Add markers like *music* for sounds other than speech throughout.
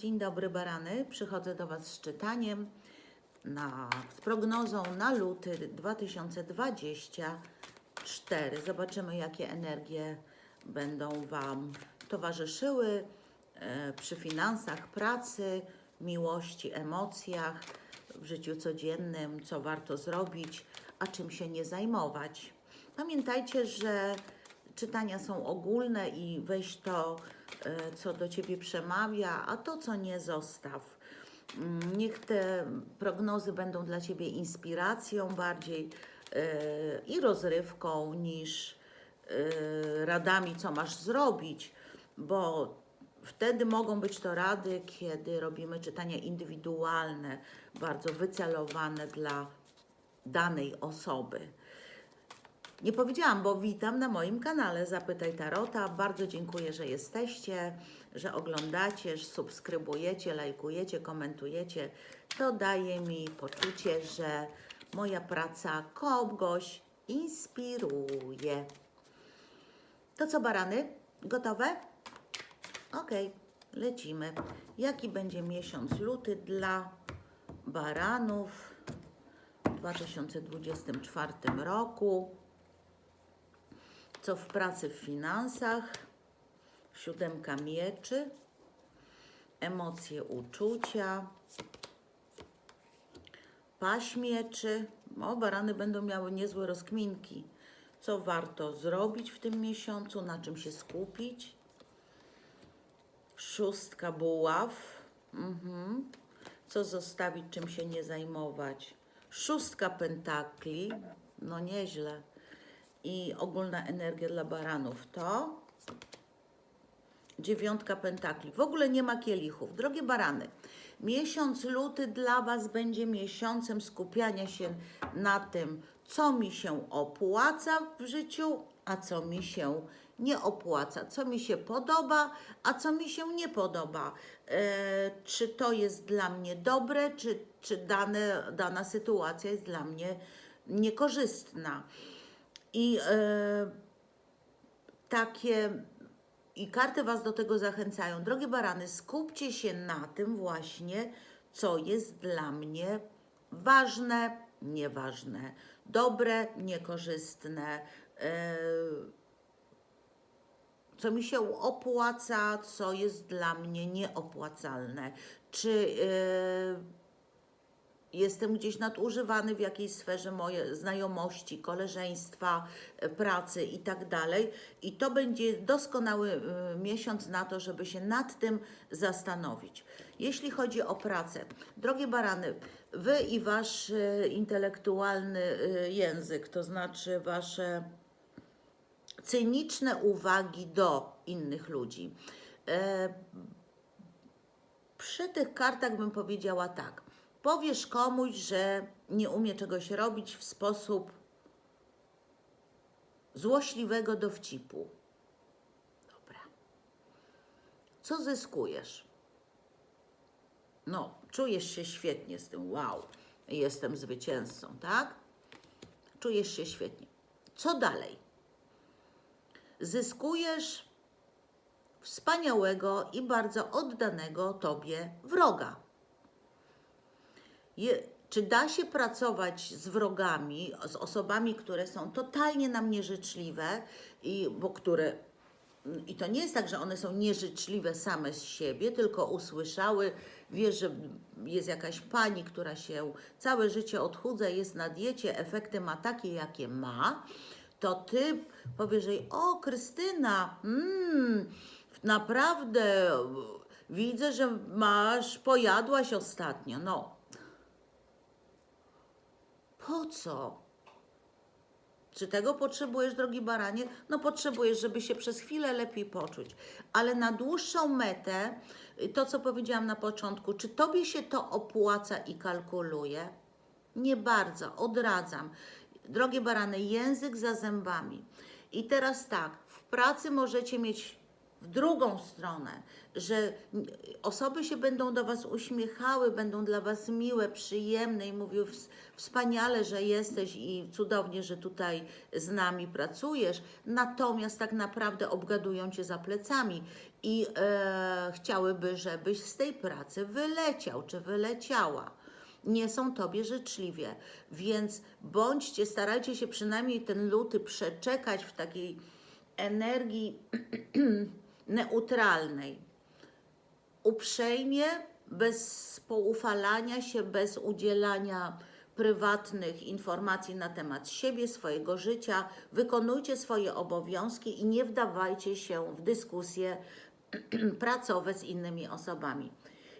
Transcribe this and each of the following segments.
Dzień dobry, barany. Przychodzę do Was z czytaniem, na, z prognozą na luty 2024. Zobaczymy, jakie energie będą Wam towarzyszyły e, przy finansach, pracy, miłości, emocjach, w życiu codziennym, co warto zrobić, a czym się nie zajmować. Pamiętajcie, że czytania są ogólne i weź to, co do ciebie przemawia, a to, co nie, zostaw. Mm, Niech te prognozy będą dla ciebie inspiracją bardziej e, i rozrywką niż e, radami, co masz zrobić, bo wtedy mogą być to rady, kiedy robimy czytania indywidualne, bardzo wycelowane dla danej osoby. Nie powiedziałam, bo witam na moim kanale Zapytaj Tarota. Bardzo dziękuję, że jesteście, że oglądacie, że subskrybujecie, lajkujecie, komentujecie. To daje mi poczucie, że moja praca kogoś inspiruje. To co, barany? Gotowe? Okej, lecimy. Jaki będzie miesiąc luty dla baranów w 2024 roku? Co w pracy, w finansach? Siódemka mieczy, emocje, uczucia, paść mieczy. O, barany będą miały niezłe rozkminki. Co warto zrobić w tym miesiącu, na czym się skupić? Szóstka buław. Mhm. Co zostawić, czym się nie zajmować? Szóstka pentakli. No nieźle. I ogólna energia dla baranów to dziewiątka pentakli. W ogóle nie ma kielichów. Drogie barany, miesiąc luty dla Was będzie miesiącem skupiania się na tym, co mi się opłaca w życiu, a co mi się nie opłaca, co mi się podoba, a co mi się nie podoba. E, czy to jest dla mnie dobre, czy, czy dane, dana sytuacja jest dla mnie niekorzystna. I e, takie i karty Was do tego zachęcają. Drogie barany, skupcie się na tym właśnie, co jest dla mnie ważne, nieważne, dobre, niekorzystne, e, co mi się opłaca, co jest dla mnie nieopłacalne. Czy e, jestem gdzieś nadużywany w jakiejś sferze moje znajomości, koleżeństwa, e, pracy i tak dalej. I to będzie doskonały e, miesiąc na to, żeby się nad tym zastanowić. Jeśli chodzi o pracę, drogie barany, wy i wasz e, intelektualny język, to znaczy wasze cyniczne uwagi do innych ludzi. Przy tych kartach bym powiedziała tak. Powiesz komuś, że nie umie czegoś robić w sposób złośliwego dowcipu. Dobra. Co zyskujesz? No, czujesz się świetnie z tym. Wow, jestem zwycięzcą, tak? Czujesz się świetnie. Co dalej? Zyskujesz wspaniałego i bardzo oddanego tobie wroga. Je, czy da się pracować z wrogami, z osobami, które są totalnie nam nieżyczliwe i bo które i to nie jest tak, że one są nieżyczliwe same z siebie, tylko usłyszały, wiesz, że jest jakaś pani, która się całe życie odchudza, jest na diecie, efekty ma takie, jakie ma, to ty powiesz jej, o Krystyna, mm, naprawdę widzę, że masz, pojadłaś ostatnio. No, po co? Czy tego potrzebujesz, drogi baranie? No potrzebujesz, żeby się przez chwilę lepiej poczuć. Ale na dłuższą metę, y, to co powiedziałam na początku, czy tobie się to opłaca i kalkuluje? Nie bardzo, odradzam. Drogie barany, język za zębami. I teraz tak, w pracy możecie mieć w drugą stronę, że osoby się będą do Was uśmiechały, będą dla Was miłe, przyjemne i mówią "Ws- wspaniale, że jesteś i cudownie, że tutaj z nami pracujesz, natomiast tak naprawdę obgadują Cię za plecami i e, chciałyby, żebyś z tej pracy wyleciał czy wyleciała nie są Tobie życzliwie. Więc bądźcie, starajcie się przynajmniej ten luty przeczekać w takiej energii *clears throat* neutralnej. Uprzejmie, bez poufalania się, bez udzielania prywatnych informacji na temat siebie, swojego życia. Wykonujcie swoje obowiązki i nie wdawajcie się w dyskusje *clears throat* pracowe z innymi osobami.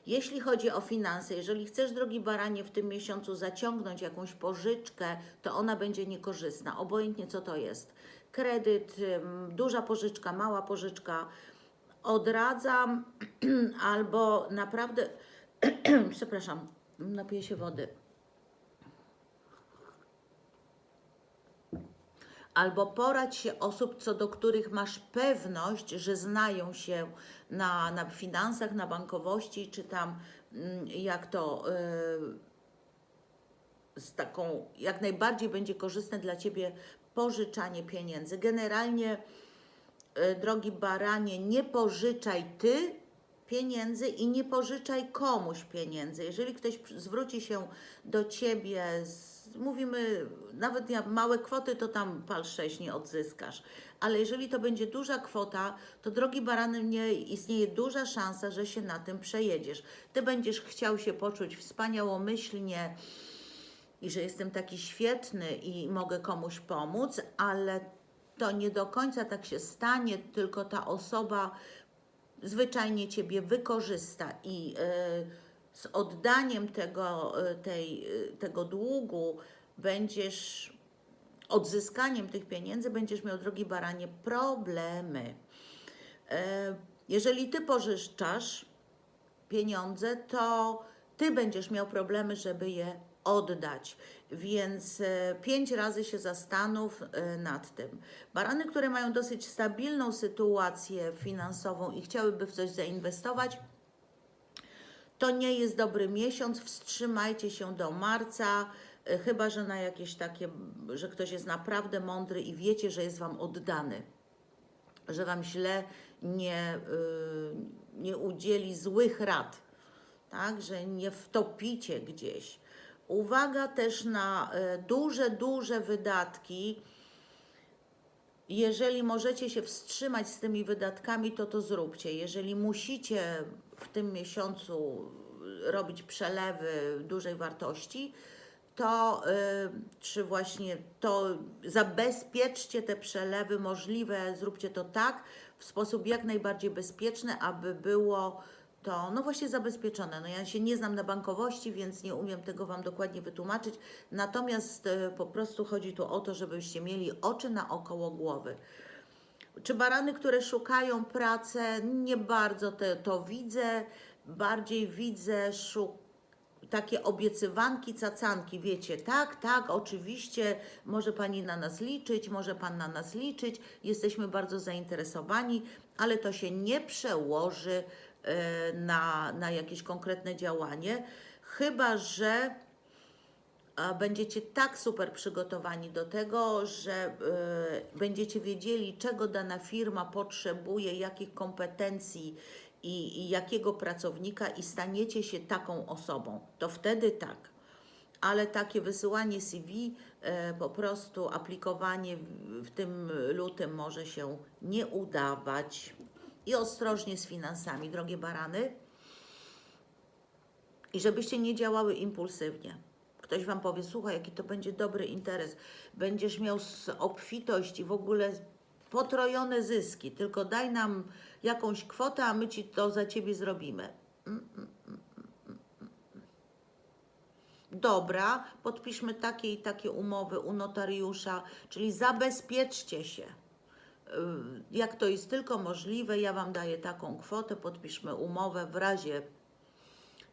Jeśli chodzi o finanse, jeżeli chcesz, drogi baranie, w tym miesiącu zaciągnąć jakąś pożyczkę, to ona będzie niekorzystna, obojętnie co to jest. Kredyt, duża pożyczka, mała pożyczka, odradzam *clears throat* albo naprawdę, *clears throat* przepraszam, napiję się wody. albo poradź się osób, co do których masz pewność, że znają się na, na finansach, na bankowości, czy tam mm, jak to y, z taką, jak najbardziej będzie korzystne dla Ciebie pożyczanie pieniędzy. Generalnie, drogi baranie, nie pożyczaj Ty pieniędzy i nie pożyczaj komuś pieniędzy. Jeżeli ktoś zwróci się do Ciebie z mówimy, nawet małe kwoty, to tam pal 6 nie odzyskasz. Ale jeżeli to będzie duża kwota, to drogi barany, nie istnieje duża szansa, że się na tym przejedziesz. Ty będziesz chciał się poczuć wspaniałomyślnie i że jestem taki świetny i mogę komuś pomóc, ale to nie do końca tak się stanie, tylko ta osoba zwyczajnie Ciebie wykorzysta i y, z oddaniem tego, y, tej, y, tego długu będziesz, odzyskaniem tych pieniędzy będziesz miał, drogi baranie, problemy. Jeżeli Ty pożyczasz pieniądze, to Ty będziesz miał problemy, żeby je oddać. Więc e, pięć razy się zastanów e, nad tym. Barany, które mają dosyć stabilną sytuację finansową i chciałyby w coś zainwestować, to nie jest dobry miesiąc. Wstrzymajcie się do marca, e, chyba że na jakieś takie, że ktoś jest naprawdę mądry i wiecie, że jest Wam oddany że Wam źle nie, nie udzieli złych rad, tak? że nie wtopicie gdzieś. Uwaga też na y, duże, duże wydatki. Jeżeli możecie się wstrzymać z tymi wydatkami, to to zróbcie. Jeżeli musicie w tym miesiącu robić przelewy dużej wartości, to y, czy właśnie to zabezpieczcie te przelewy możliwe, zróbcie to tak w sposób jak najbardziej bezpieczny, aby było to no właśnie zabezpieczone. No ja się nie znam na bankowości, więc nie umiem tego Wam dokładnie wytłumaczyć. Natomiast y, po prostu chodzi tu o to, żebyście mieli oczy na około głowy. Czy barany, które szukają pracy, nie bardzo te, to widzę, bardziej widzę szuk takie obiecywanki, cacanki, wiecie, tak, tak, oczywiście, może Pani na nas liczyć, może Pan na nas liczyć, jesteśmy bardzo zainteresowani, ale to się nie przełoży na, na jakieś konkretne działanie, chyba że a będziecie tak super przygotowani do tego, że y, będziecie wiedzieli, czego dana firma potrzebuje, jakich kompetencji i, i jakiego pracownika, i staniecie się taką osobą. To wtedy tak. Ale takie wysyłanie CV, e, po prostu aplikowanie w tym lutym może się nie udawać. I ostrożnie z finansami, drogie barany. I żebyście nie działały impulsywnie. Ktoś Wam powie, słuchaj, jaki to będzie dobry interes. Będziesz miał obfitość i w ogóle potrojone zyski. Tylko daj nam jakąś kwotę, a my Ci to za Ciebie zrobimy. Mm, mm, mm. Dobra, podpiszmy takie i takie umowy u notariusza, czyli zabezpieczcie się. Y, Jak to jest tylko możliwe, ja Wam daję taką kwotę, podpiszmy umowę w razie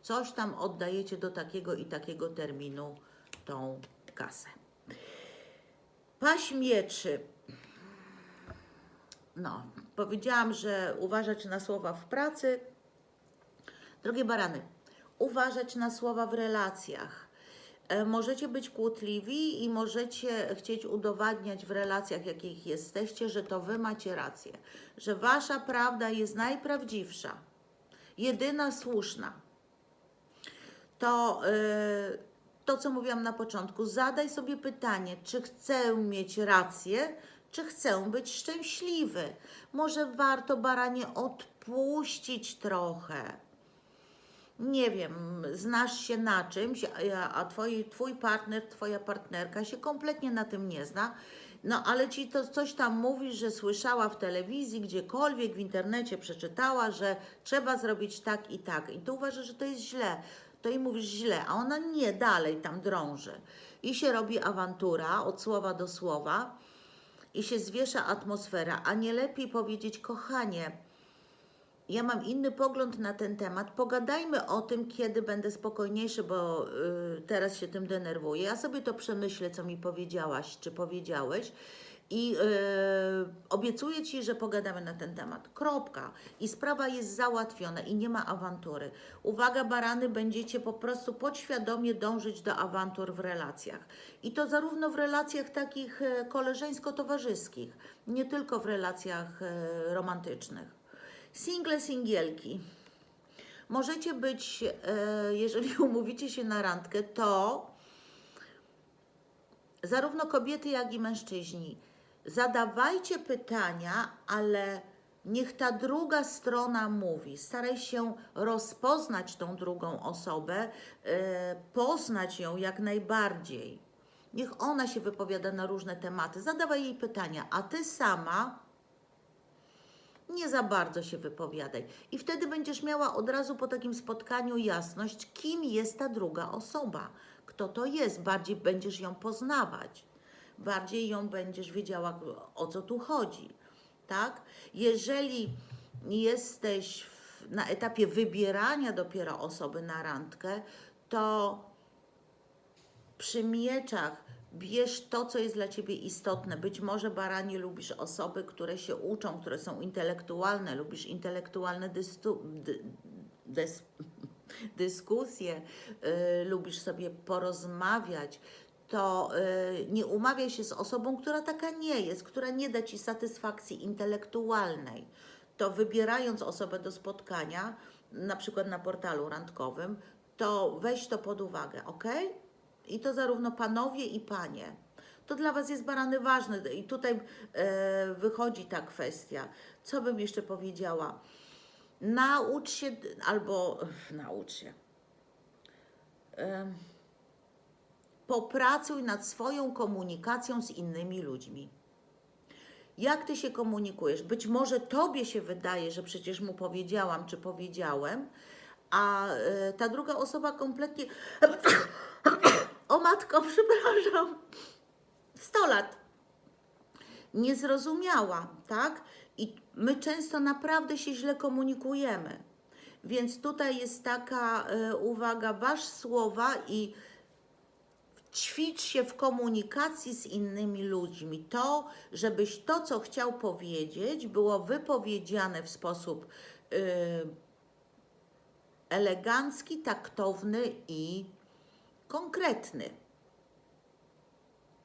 coś tam oddajecie do takiego i takiego terminu tą kasę. Paź mieczy. No, powiedziałam, że uważać na słowa w pracy. Drogie barany, uważać na słowa w relacjach. E, Możecie być kłótliwi i możecie chcieć udowadniać w relacjach, jakich jesteście, że to wy macie rację, że wasza prawda jest najprawdziwsza, jedyna słuszna. To, e, to co mówiłam na początku, zadaj sobie pytanie, czy chcę mieć rację, czy chcę być szczęśliwy. Może warto baranie odpuścić trochę nie wiem, znasz się na czymś, a, twój partner, twoja partnerka się kompletnie na tym nie zna, no ale ci to coś tam mówi, że słyszała w telewizji, gdziekolwiek w internecie przeczytała, że trzeba zrobić tak i tak. I ty uważasz, że to jest źle. To jej mówisz źle, a ona nie dalej tam drąży. I się robi awantura od słowa do słowa i się zwiesza atmosfera, a nie lepiej powiedzieć, kochanie, ja mam inny pogląd na ten temat. Pogadajmy o tym, kiedy będę spokojniejszy, bo y, teraz się tym denerwuję. Ja sobie to przemyślę, co mi powiedziałaś, czy powiedziałeś. I y, obiecuję Ci, że pogadamy na ten temat. Kropka. I sprawa jest załatwiona i nie ma awantury. Uwaga, barany, będziecie po prostu podświadomie dążyć do awantur w relacjach. I to zarówno w relacjach takich e, koleżeńsko-towarzyskich, nie tylko w relacjach e, romantycznych. Single, singielki. Możecie być, e, jeżeli *laughs* umówicie się na randkę, to zarówno kobiety, jak i mężczyźni, zadawajcie pytania, ale niech ta druga strona mówi. Staraj się rozpoznać tą drugą osobę, e, poznać ją jak najbardziej. Niech ona się wypowiada na różne tematy. Zadawaj jej pytania, a ty sama nie za bardzo się wypowiadaj. I wtedy będziesz miała od razu po takim spotkaniu jasność, kim jest ta druga osoba, kto to jest. Bardziej będziesz ją poznawać, bardziej ją będziesz wiedziała, o co tu chodzi. Tak? Jeżeli jesteś w, na etapie wybierania dopiero osoby na randkę, to przy mieczach bierz to, co jest dla ciebie istotne. Być może baranie lubisz osoby, które się uczą, które są intelektualne, lubisz intelektualne dystu, dy, dys, *laughs* dyskusje, y, lubisz sobie porozmawiać. To y, nie umawiaj się z osobą, która taka nie jest, która nie da ci satysfakcji intelektualnej. To wybierając osobę do spotkania, na przykład na portalu randkowym, to weź to pod uwagę, ok? I to zarówno panowie i panie. To dla Was jest barany ważne. I tutaj e, wychodzi ta kwestia. Co bym jeszcze powiedziała? Naucz się, albo naucz się. E, popracuj nad swoją komunikacją z innymi ludźmi. Jak ty się komunikujesz? Być może tobie się wydaje, że przecież mu powiedziałam, czy powiedziałem, a e, ta druga osoba kompletnie. O matko, *laughs* przepraszam. 100 lat. Nie zrozumiała, tak? I my często naprawdę się źle komunikujemy. Więc tutaj jest taka e, uwaga, waż słowa i ćwicz się w komunikacji z innymi ludźmi. To, żebyś to, co chciał powiedzieć, było wypowiedziane w sposób y, elegancki, taktowny i konkretny.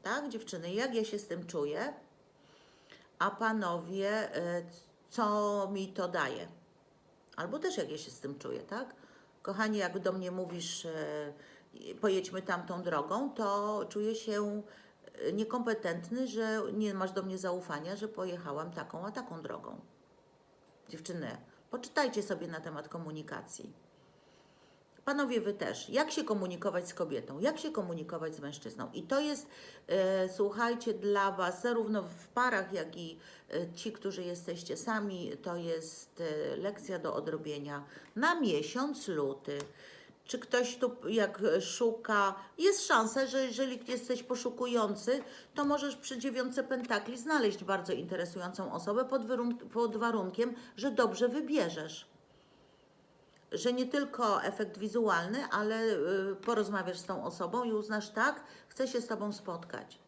Tak, dziewczyny, jak ja się z tym czuję? A panowie, y, co mi to daje? Albo też jak ja się z tym czuję, tak? Kochani, jak do mnie mówisz, y, pojedźmy tamtą drogą, to czuję się y, niekompetentny, że nie masz do mnie zaufania, że pojechałam taką, a taką drogą. Dziewczyny, poczytajcie sobie na temat komunikacji. Panowie, wy też. Jak się komunikować z kobietą? Jak się komunikować z mężczyzną? I to jest, e, słuchajcie, dla Was, zarówno w parach, jak i e, ci, którzy jesteście sami, to jest e, lekcja do odrobienia na miesiąc luty. Czy ktoś tu, jak szuka, jest szansa, że jeżeli jesteś poszukujący, to możesz przy dziewiątce pentakli znaleźć bardzo interesującą osobę pod, pod warunkiem, że dobrze wybierzesz że nie tylko efekt wizualny, ale y, porozmawiasz z tą osobą i uznasz tak, chcę się z tobą spotkać.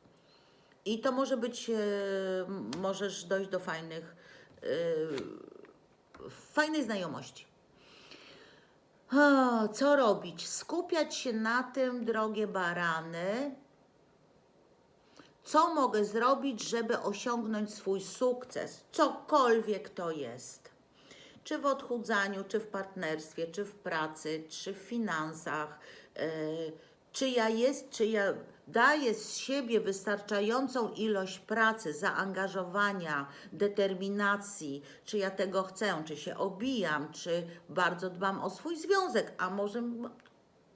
I to może być, y, możesz dojść do fajnych w fajnej znajomości. Co robić? Skupiać się na tym, drogie barany, co mogę zrobić, żeby osiągnąć swój sukces, cokolwiek to jest. Czy w odchudzaniu, czy w partnerstwie, czy w pracy, czy w finansach, yy, czy ja jest, czy ja daję z siebie wystarczającą ilość pracy, zaangażowania, determinacji, czy ja tego chcę, czy się obijam, czy bardzo dbam o swój związek, a może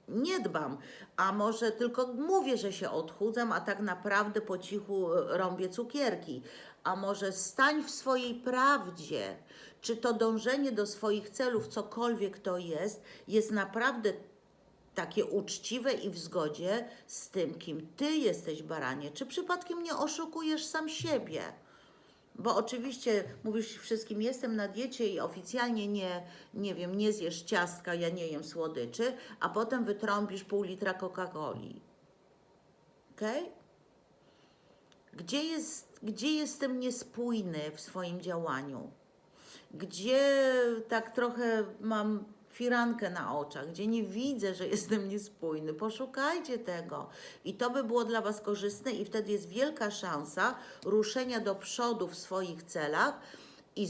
nie dbam, a może tylko mówię, że się odchudzam, a tak naprawdę po cichu e, rąbię cukierki, a może stań w swojej prawdzie, czy to dążenie do swoich celów, cokolwiek to jest, jest naprawdę takie uczciwe i w zgodzie z tym, kim ty jesteś, baranie, czy przypadkiem nie oszukujesz sam siebie? Bo oczywiście mówisz wszystkim, jestem na diecie i oficjalnie nie, nie wiem, nie zjesz ciastka, ja nie jem słodyczy, a potem wytrąbisz pół litra Coca-Coli. Okej? Gdzie, jest, gdzie jestem niespójny w swoim działaniu? Gdzie tak trochę mam firankę na oczach, gdzie nie widzę, że jestem niespójny? Poszukajcie tego. I to by było dla Was korzystne, i wtedy jest wielka szansa ruszenia do przodu w swoich celach i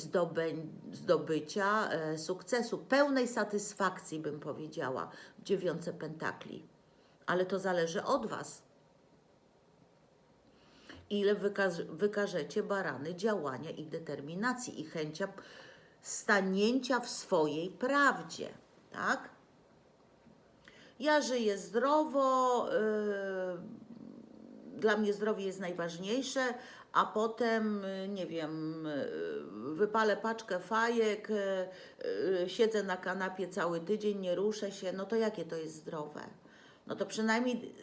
zdobycia e, sukcesu, pełnej satysfakcji, bym powiedziała, w dziewiątce pentakli. Ale to zależy od Was ile wykaż, wykażecie barany działania i determinacji i chęcia stanięcia w swojej prawdzie, tak? Ja żyję zdrowo, yy, dla mnie zdrowie jest najważniejsze, a potem, yy, nie wiem, yy, wypalę paczkę fajek, yy, siedzę na kanapie cały tydzień, nie ruszę się, no to jakie to jest zdrowe? No to przynajmniej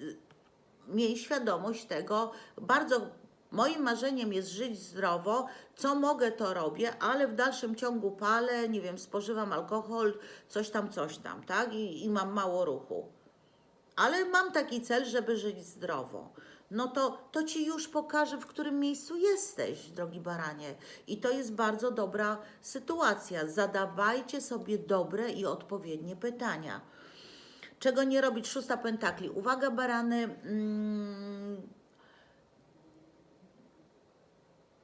miej świadomość tego, bardzo moim marzeniem jest żyć zdrowo, co mogę, to robię, ale w dalszym ciągu palę, nie wiem, spożywam alkohol, coś tam, coś tam, tak? I, i mam mało ruchu. Ale mam taki cel, żeby żyć zdrowo. No to, to ci już pokaże, w którym miejscu jesteś, drogi baranie. I to jest bardzo dobra sytuacja. Zadawajcie sobie dobre i odpowiednie pytania. Czego nie robić? Szósta pentakli. Uwaga, barany. Mm,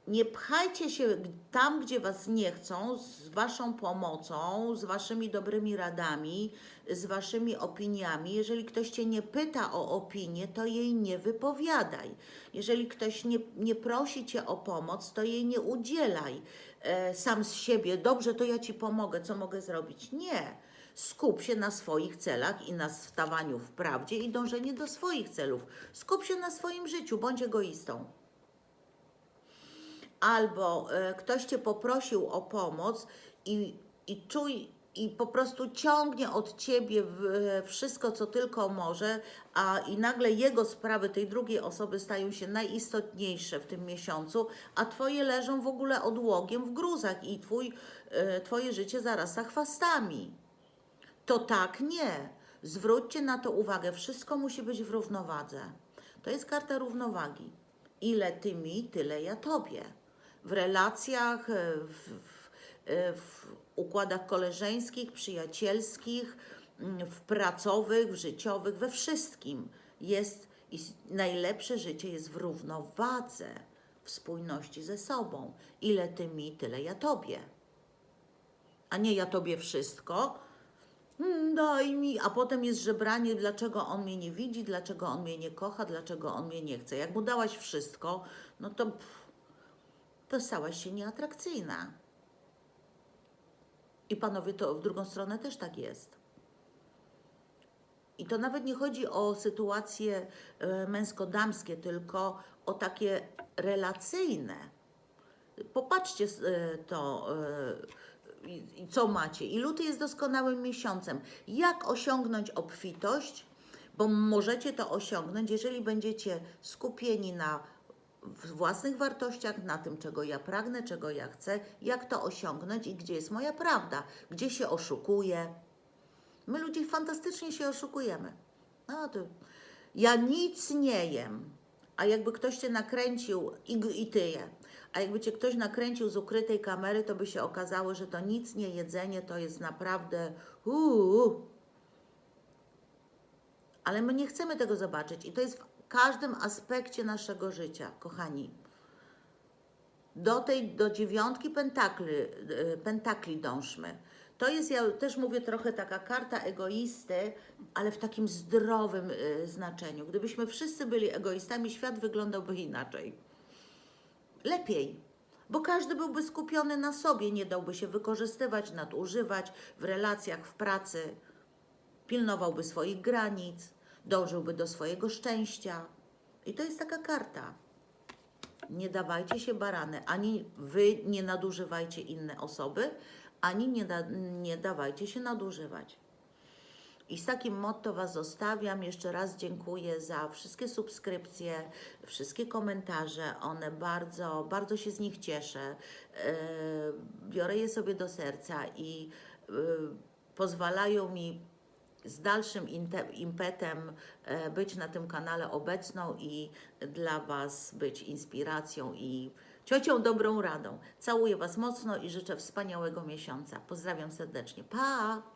nie pchajcie się tam, gdzie was nie chcą, z waszą pomocą, z waszymi dobrymi radami, z waszymi opiniami. Jeżeli ktoś cię nie pyta o opinię, to jej nie wypowiadaj. Jeżeli ktoś nie, nie prosi cię o pomoc, to jej nie udzielaj e, sam z siebie. Dobrze, to ja ci pomogę, co mogę zrobić? Nie. Skup się na swoich celach i na stawaniu w prawdzie i dążeniu do swoich celów. Skup się na swoim życiu, bądź egoistą albo e, ktoś cię poprosił o pomoc i, i czuj i po prostu ciągnie od ciebie wszystko, co tylko może, a i nagle jego sprawy tej drugiej osoby stają się najistotniejsze w tym miesiącu, a twoje leżą w ogóle odłogiem w gruzach i twój, e, twoje życie zarasta chwastami. To tak nie. Zwróćcie na to uwagę. Wszystko musi być w równowadze. To jest karta równowagi. Ile ty mi, tyle ja tobie. W relacjach, e, w, w, e, w układach koleżeńskich, przyjacielskich, mm, w pracowych, w życiowych, we wszystkim jest i najlepsze życie jest w równowadze, w spójności ze sobą. Ile ty mi, tyle ja tobie a nie ja tobie wszystko. Mm, Daj mi, a potem jest żebranie, dlaczego on mnie nie widzi, dlaczego on mnie nie kocha, dlaczego on mnie nie chce. Jak mu dałaś wszystko, no to, pff, to stałaś się nieatrakcyjna. I panowie, to w drugą stronę też tak jest. I to nawet nie chodzi o sytuacje e, męsko-damskie, tylko o takie relacyjne. Popatrzcie e, to, e, co macie. I luty jest doskonałym miesiącem. Jak osiągnąć obfitość? Bo możecie to osiągnąć, jeżeli będziecie skupieni na w- własnych wartościach, na tym, czego ja pragnę, czego ja chcę, jak to osiągnąć i gdzie jest moja prawda, gdzie się oszukuję. My ludzie fantastycznie się oszukujemy. No to ja nic nie jem, a jakby ktoś cię nakręcił i, i ty je. A jakby cię ktoś nakręcił z ukrytej kamery, to by się okazało, że to nic nie jedzenie, to jest naprawdę uuu. Ale my nie chcemy tego zobaczyć i to jest w każdym aspekcie naszego życia, kochani. Do tej, do dziewiątki pentakli, y, pentakli dążmy. To jest, ja też mówię trochę taka karta egoisty, ale w takim zdrowym y, znaczeniu. Gdybyśmy wszyscy byli egoistami, świat wyglądałby inaczej. Lepiej, bo każdy byłby skupiony na sobie, nie dałby się wykorzystywać, nadużywać w relacjach, w pracy, pilnowałby swoich granic, dążyłby do swojego szczęścia. I to jest taka karta. Nie dawajcie się barany, ani wy nie nadużywajcie inne osoby, ani nie, da, nie dawajcie się nadużywać. I z takim motto Was zostawiam. Jeszcze raz dziękuję za wszystkie subskrypcje, wszystkie komentarze. One bardzo, bardzo się z nich cieszę. Yy, biorę je sobie do serca i yy, pozwalają mi z dalszym impetem e, być na tym kanale obecną i dla Was być inspiracją i ciocią dobrą radą. Całuję Was mocno i życzę wspaniałego miesiąca. Pozdrawiam serdecznie. Pa!